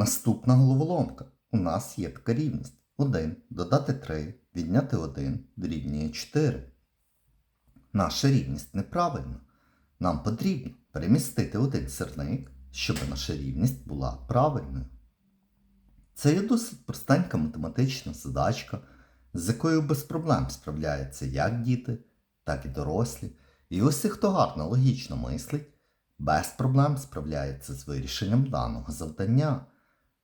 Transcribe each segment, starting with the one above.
Наступна головоломка. У нас є така рівність. 1 додати 3, відняти 1 дорівнює 4. Наша рівність неправильна. Нам потрібно перемістити один сірник, щоб наша рівність була правильною. Це є досить простенька математична задачка, з якою без проблем справляються як діти, так і дорослі. І усі, хто гарно логічно мислить, без проблем справляється з вирішенням даного завдання.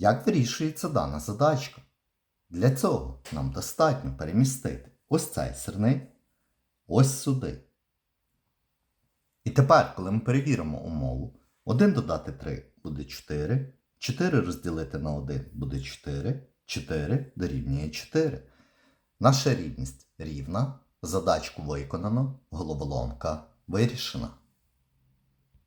Як вирішується дана задачка? Для цього нам достатньо перемістити ось цей сирник ось сюди. І тепер, коли ми перевіримо умову, 1 додати 3 буде 4, 4 розділити на 1 буде 4, 4 дорівнює 4. Наша рівність рівна, задачку виконано, головоломка вирішена.